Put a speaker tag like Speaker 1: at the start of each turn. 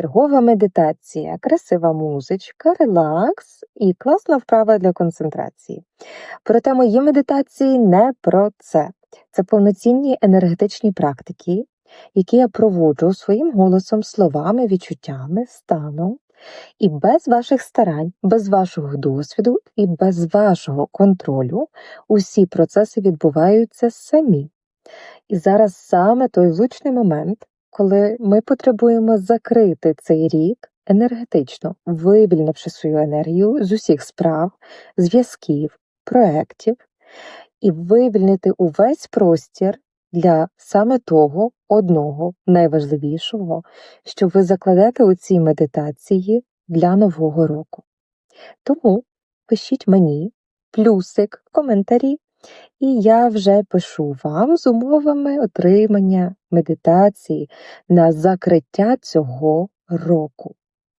Speaker 1: Чергова медитація, красива музичка, релакс і класна вправа для концентрації. Проте мої медитації не про це. Це повноцінні енергетичні практики, які я проводжу своїм голосом, словами, відчуттями, станом. І без ваших старань, без вашого досвіду і без вашого контролю усі процеси відбуваються самі. І зараз саме той влучний момент, коли ми потребуємо закрити цей рік енергетично, вивільнивши свою енергію з усіх справ, зв'язків, проєктів, і вивільнити увесь простір для саме того одного найважливішого, що ви закладете у цій медитації для нового року. Тому пишіть мені плюсик в коментарі, і я вже пишу вам з умовами отримання медитації на закриття цього року.